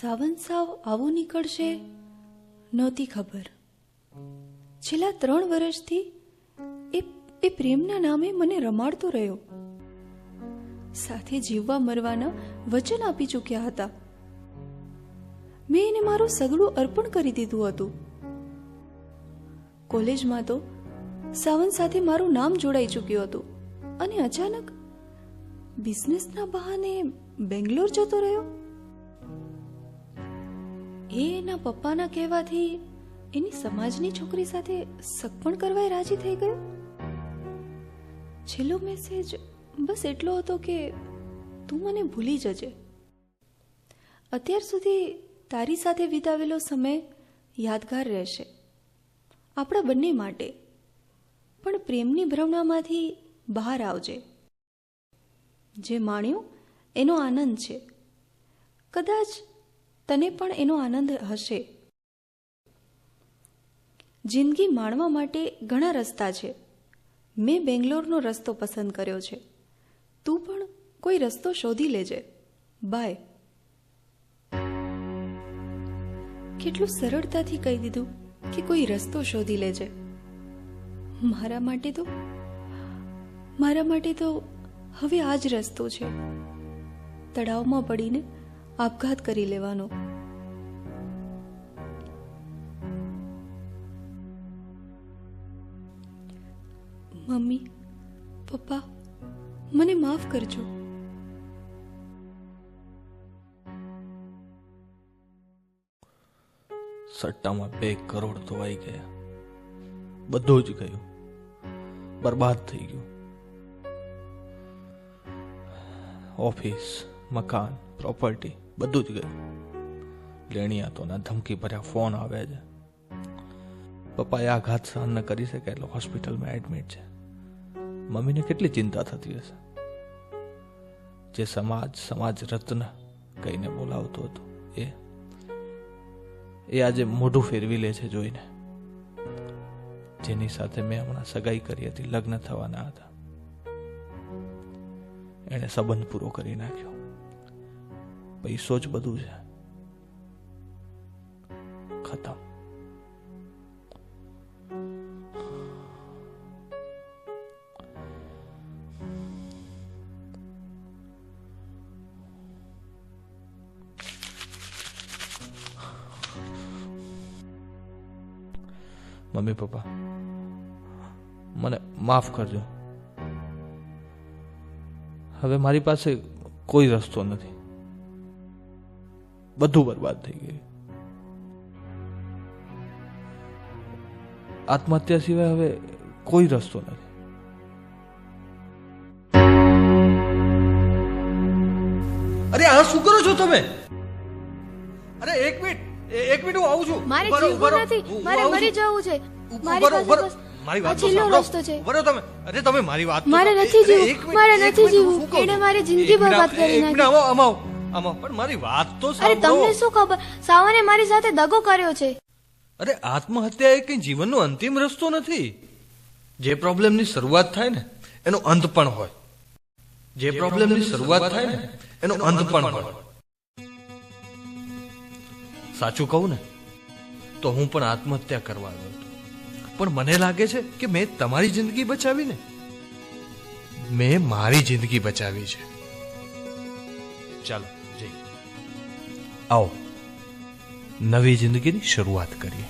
સાવન સાવ આવું નીકળશે? નહોતી ખબર. છેલ્લા ત્રણ વર્ષથી એ એ પ્રેમના નામે મને રમાડતો રહ્યો. સાથે જીવવા મરવાના વચન આપી ચૂક્યા હતા. મેં એને મારું સગડું અર્પણ કરી દીધું હતું. કોલેજમાં તો સાવન સાથે મારું નામ જોડાઈ ચૂક્યું હતું અને અચાનક બિઝનેસના બહાને બેંગ્લોર જતો રહ્યો. એ એના પપ્પાના કહેવાથી એની સમાજની છોકરી સાથે સગપણ કરવાય રાજી થઈ ગયો? છેલ્લો મેસેજ બસ એટલો હતો કે તું મને ભૂલી જજે. અત્યાર સુધી તારી સાથે વિતાવેલો સમય યાદગાર રહેશે. આપણા બંને માટે. પણ પ્રેમની ભ્રમણામાંથી બહાર આવજે. જે માણ્યું, એનો આનંદ છે. કદાચ તને પણ એનો આનંદ હશે. જિંદગી માણવા માટે ઘણા રસ્તા છે. મેં બેંગ્લોરનો રસ્તો પસંદ કર્યો છે. તું પણ કોઈ રસ્તો શોધી લેજે. બાય. કેટલું સરળતાથી કહી દીધું કે કોઈ રસ્તો શોધી લેજે. મારા માટે તો, મારા માટે તો હવે આ જ રસ્તો છે. તળાવમાં પડીને આપઘાત કરી લેવાનો. મમ્મી, પપ્પા, મને માફ કરજો. સટ્ટામાં બે કરોડ ધોવાઈ ગયા. બધું જ ગયું. બરબાદ થઈ ગયું. ઓફિસ, મકાન, પ્રોપર્ટી. બધું જ ગયું. લેણિયાતોના ધમકી ભર્યા ફોન આવે છે. પપ્પાએ આઘાત સહન ન કરી શકે એટલે હોસ્પિટલમાં એડમિટ છે. મમ્મીને કેટલી ચિંતા થતી હશે? જે સમાજ સમાજ રત્ન કહીને બોલાવતો હતો, એ એ આજે મોઢું ફેરવી લે છે જોઈને. જેની સાથે મેં હમણાં સગાઈ કરી હતી, લગ્ન થવાના હતા. એણે સંબંધ પૂરો કરી નાખ્યો. પૈસો જ બધું છે. ખતમ. મમ્મી, પપ્પા, મને માફ કરજો. હવે મારી પાસે કોઈ રસ્તો નથી. બધું બરબાદ થઈ ગયું. આત્મહત્યા સિવાય હવે કોઈ રસ્તો નથી. અરે આ શું કરો છો તમે? અરે એક મિનિટ એક મિનિટ હું આવું છું. મારે જીવવું નથી. મારે મરી જવું છે. મારી પાસે મારી વાત સાંભળો. રસ્તો છે. ઊભા તમે. અરે તમે મારી વાત મારે નથી જીવવું. મારે નથી જીવવું. છું? મારી જિંદગી બરબાદ કરી એક મિનિટ, આવો, આવો, આવો. પણ મારી વાત તો અરે તમને શું ખબર? સાવને મારી સાથે દગો કર્યો છે. અરે આત્મહત્યા એ કઈ જીવનનો અંતિમ રસ્તો નથી. જે પ્રોબ્લેમની શરૂઆત થાય ને એનો અંત પણ હોય. જે પ્રોબ્લેમની શરૂઆત થાય ને એનો અંત પણ હોય. સાચું કહું ને તો હું પણ આત્મહત્યા કરવા આવ્યો હતો. પણ મને લાગે છે કે મેં તમારી જિંદગી બચાવી ને મેં મારી જિંદગી બચાવી છે. ચાલો. આવો નવી જિંદગીની શરૂઆત કરીએ.